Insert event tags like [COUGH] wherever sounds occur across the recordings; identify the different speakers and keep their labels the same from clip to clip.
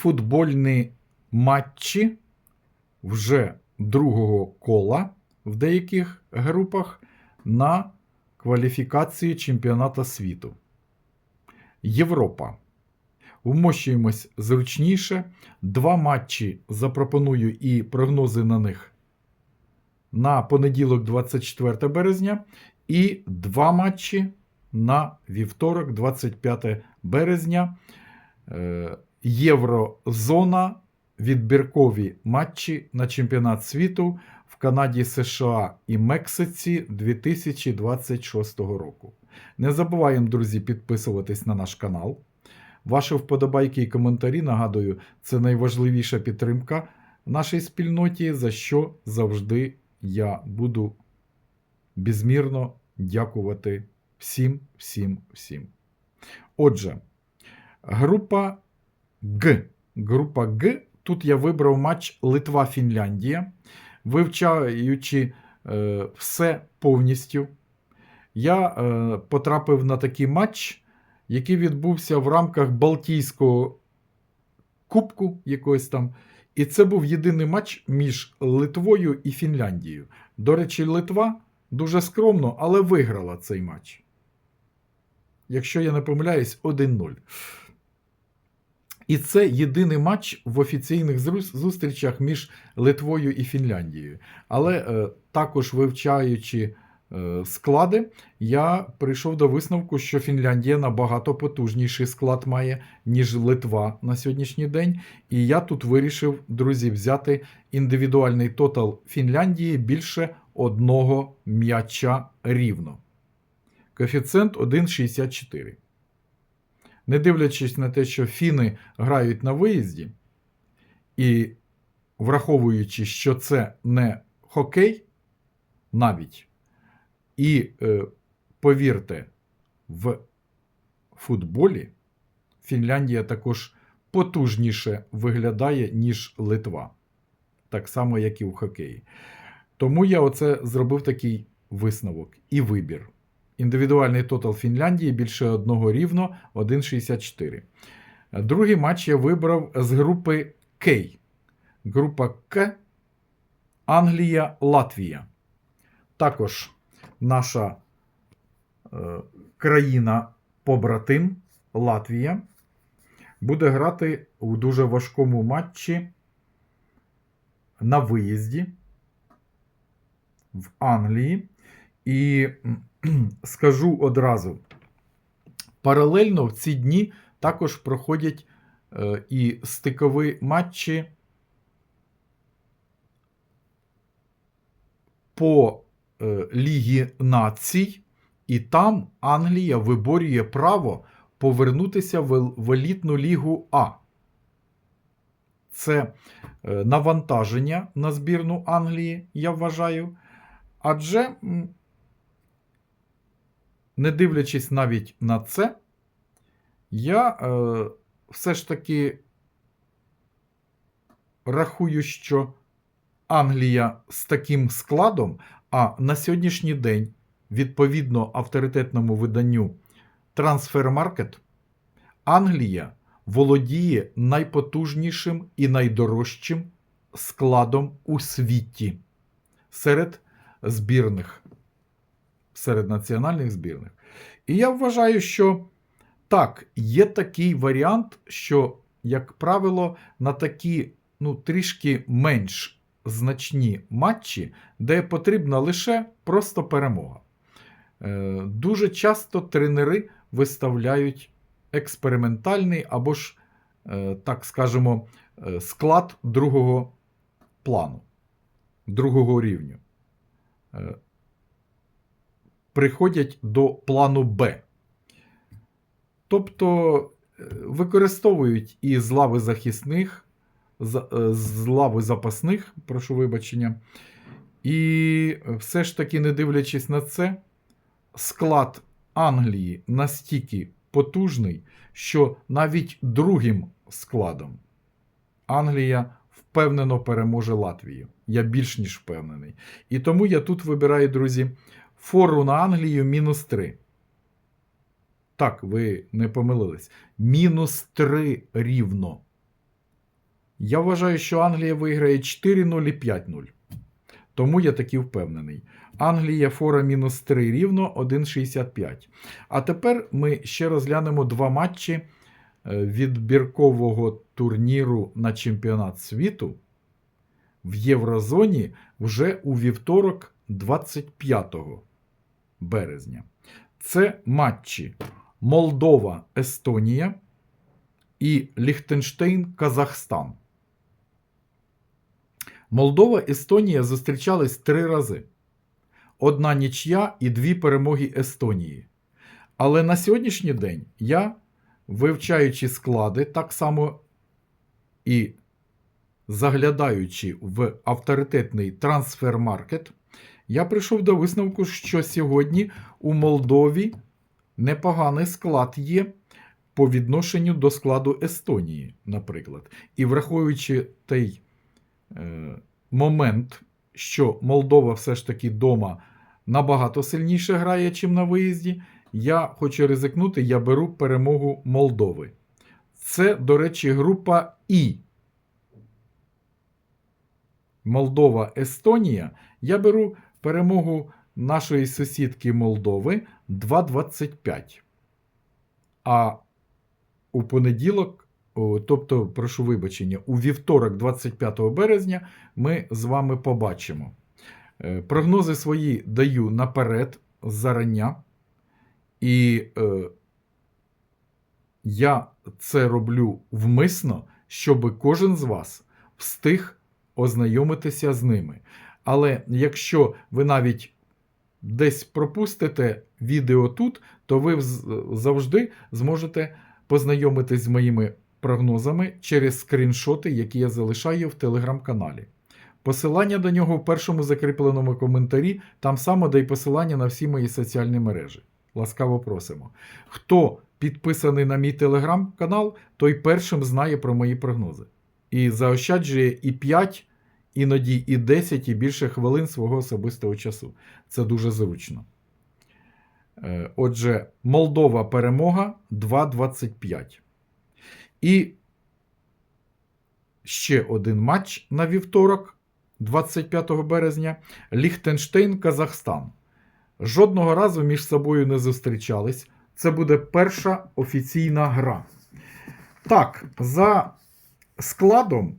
Speaker 1: футбольні матчі вже другого кола в деяких групах на кваліфікації чемпіоната світу. Європа. Вмощуємось зручніше. Два матчі запропоную і прогнози на них на понеділок, 24 березня, і два матчі на вівторок, 25 березня. Єврозона, відбіркові матчі на чемпіонат світу в Канаді, США і Мексиці 2026 року. Не забуваємо, друзі, підписуватись на наш канал. Ваші вподобайки і коментарі, нагадую, це найважливіша підтримка нашій спільноті, за що завжди я буду безмірно дякувати всім, всім, всім. Отже, група Г. Група Г. Тут я вибрав матч Литва-Фінляндія, вивчаючи е, все повністю. Я е, потрапив на такий матч, який відбувся в рамках Балтійського Кубку якогось там. І це був єдиний матч між Литвою і Фінляндією. До речі, Литва дуже скромно, але виграла цей матч. Якщо я не помиляюсь, 1-0. І це єдиний матч в офіційних зустрічах між Литвою і Фінляндією. Але е, також вивчаючи е, склади, я прийшов до висновку, що Фінляндія набагато потужніший склад має, ніж Литва на сьогоднішній день. І я тут вирішив, друзі, взяти індивідуальний тотал Фінляндії більше одного м'яча рівно. Коефіцієнт 1,64. Не дивлячись на те, що фіни грають на виїзді, і враховуючи, що це не хокей, навіть, і е, повірте, в футболі Фінляндія також потужніше виглядає, ніж Литва. Так само, як і в хокеї. Тому я оце зробив такий висновок і вибір. Індивідуальний тотал Фінляндії більше одного рівно 1,64. Другий матч я вибрав з групи К. Група К. Англія, Латвія. Також наша е, країна-побратим Латвія буде грати у дуже важкому матчі на виїзді в Англії. І [CLEARS THROAT] скажу одразу: паралельно в ці дні також проходять е, і стикові матчі по е, Лігі націй, і там Англія виборює право повернутися в, елітну лігу А. Це е, навантаження на збірну Англії, я вважаю. Адже, не дивлячись навіть на це, я е, все ж таки рахую, що Англія з таким складом, а на сьогоднішній день, відповідно авторитетному виданню Transfermarkt, Англія володіє найпотужнішим і найдорожчим складом у світі серед збірних, серед національних збірних. І я вважаю, що так, є такий варіант, що, як правило, на такі ну, трішки менш значні матчі, де потрібна лише просто перемога. Е, Дуже часто тренери виставляють експериментальний або ж, е, так скажемо, е, склад другого плану, другого рівню. Приходять до плану Б. Тобто е, використовують і з лави захисних, е, з лави запасних, прошу вибачення. І все ж таки, не дивлячись на це, склад Англії настільки потужний, що навіть другим складом Англія впевнено переможе Латвію. Я більш ніж впевнений. І тому я тут вибираю, друзі, фору на Англію мінус 3. Так, ви не помилились. Мінус 3 рівно. Я вважаю, що Англія виграє 4-0 і 5-0. Тому я такий впевнений. Англія фора мінус 3 рівно 1,65. А тепер ми ще розглянемо два матчі е, відбіркового турніру на чемпіонат світу в Єврозоні вже у вівторок 25 березня. Це матчі Молдова, Естонія і Ліхтенштейн, Казахстан. Молдова, Естонія зустрічались три рази. Одна нічия і дві перемоги Естонії. Але на сьогоднішній день я, вивчаючи склади, так само і заглядаючи в авторитетний трансфер-маркет, я прийшов до висновку, що сьогодні у Молдові непоганий склад є по відношенню до складу Естонії, наприклад. І враховуючи той е, момент, що Молдова все ж таки вдома набагато сильніше грає, чим на виїзді, я хочу ризикнути, я беру перемогу Молдови. Це, до речі, група І. Молдова, Естонія. Я беру перемогу нашої сусідки Молдови 2,25. А у понеділок, тобто, прошу вибачення, у вівторок, 25 березня, ми з вами побачимо. Е, Прогнози свої даю наперед зарання. І е, я це роблю вмисно, щоб кожен з вас встиг ознайомитися з ними. Але якщо ви навіть десь пропустите відео тут, то ви завжди зможете познайомитись з моїми прогнозами через скріншоти, які я залишаю в телеграм-каналі. Посилання до нього в першому закріпленому коментарі, там само де й посилання на всі мої соціальні мережі. Ласкаво просимо. Хто підписаний на мій телеграм-канал, той першим знає про мої прогнози. І заощаджує і 5, іноді і 10, і більше хвилин свого особистого часу. Це дуже зручно. Е, Отже, Молдова перемога 2.25. І ще один матч на вівторок, 25 березня. Ліхтенштейн, Казахстан. Жодного разу між собою не зустрічались. Це буде перша офіційна гра. Так, за складом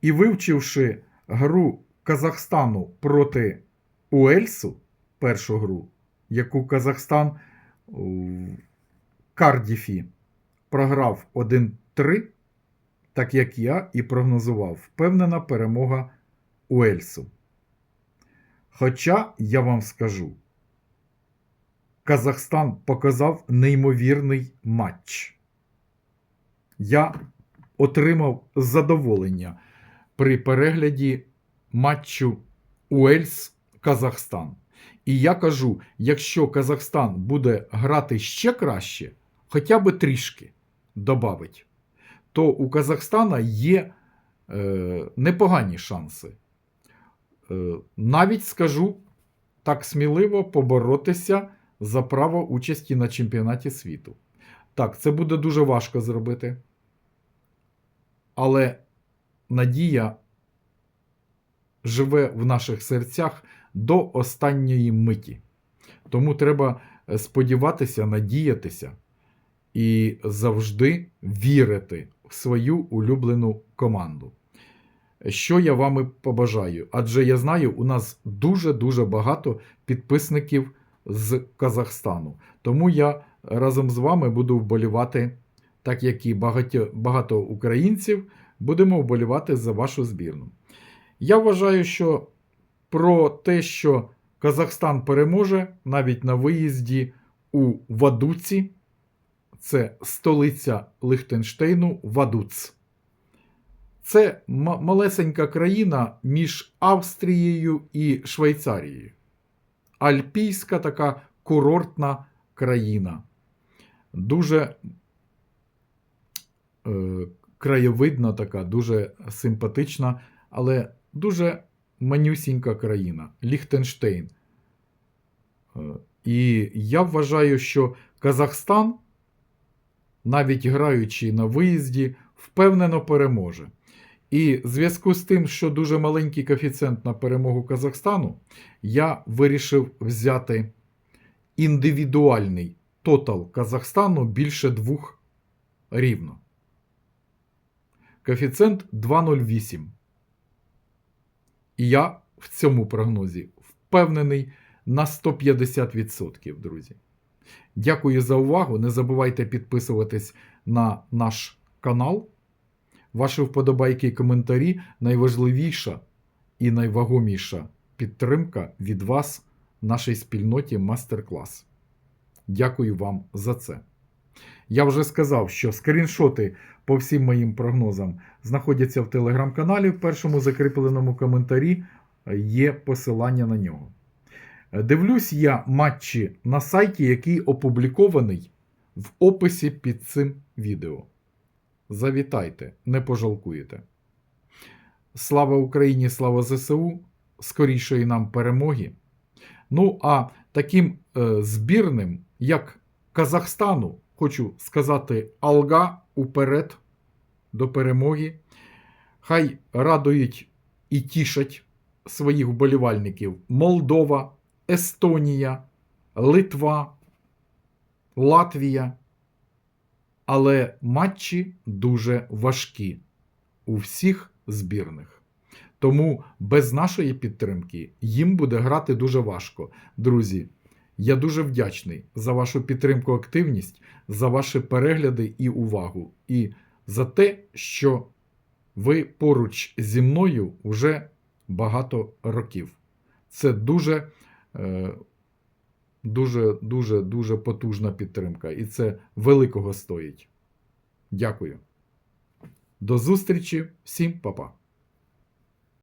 Speaker 1: і вивчивши гру Казахстану проти Уельсу, першу гру, яку Казахстан в Кардіфі програв 1-3, так як я і прогнозував, впевнена перемога Уельсу. Хоча я вам скажу, Казахстан показав неймовірний матч. Я отримав задоволення при перегляді матчу Уельс-Казахстан. І я кажу: якщо Казахстан буде грати ще краще, хоча б трішки добавить, то у Казахстана є е, непогані шанси. Е, навіть скажу так сміливо поборотися за право участі на чемпіонаті світу. Так, це буде дуже важко зробити. Але надія живе в наших серцях до останньої миті. Тому треба е, сподіватися, надіятися і завжди вірити в свою улюблену команду. Що я вами побажаю? Адже я знаю, у нас дуже-дуже багато підписників з Казахстану. Тому я разом з вами буду вболівати, так як і багато, багато українців, будемо вболівати за вашу збірну. Я вважаю, що про те, що Казахстан переможе навіть на виїзді у Вадуці, це столиця Лихтенштейну, Вадуц. Це малесенька країна між Австрією і Швейцарією. Альпійська така курортна країна. Дуже е, краєвидна така, дуже симпатична, але дуже манюсінька країна Ліхтенштейн. І я вважаю, що Казахстан, навіть граючи на виїзді, впевнено переможе. І в зв'язку з тим, що дуже маленький коефіцієнт на перемогу Казахстану, я вирішив взяти індивідуальний тотал Казахстану більше двох рівно. Коефіцієнт 2,08. І я в цьому прогнозі впевнений на 150%, друзі. Дякую за увагу. Не забувайте підписуватись на наш канал. Ваші вподобайки і коментарі найважливіша і найвагоміша підтримка від вас нашій спільноті Мастер-клас. Дякую вам за це. Я вже сказав, що скріншоти по всім моїм прогнозам знаходяться в телеграм-каналі. В першому закріпленому коментарі є посилання на нього. Дивлюсь я матчі на сайті, який опублікований в описі під цим відео. Завітайте, не пожалкуєте. Слава Україні, слава ЗСУ, скорішої нам перемоги. Ну, а таким е, збірним, як Казахстану, хочу сказати Алга уперед до перемоги. Хай радують і тішать своїх вболівальників Молдова, Естонія, Литва, Латвія. Але матчі дуже важкі у всіх збірних. Тому без нашої підтримки їм буде грати дуже важко. Друзі, я дуже вдячний за вашу підтримку, активність, за ваші перегляди і увагу, і за те, що ви поруч зі мною вже багато років. Це дуже, е, дуже, дуже, дуже потужна підтримка, і це великого стоїть. Дякую. До зустрічі, всім па-па.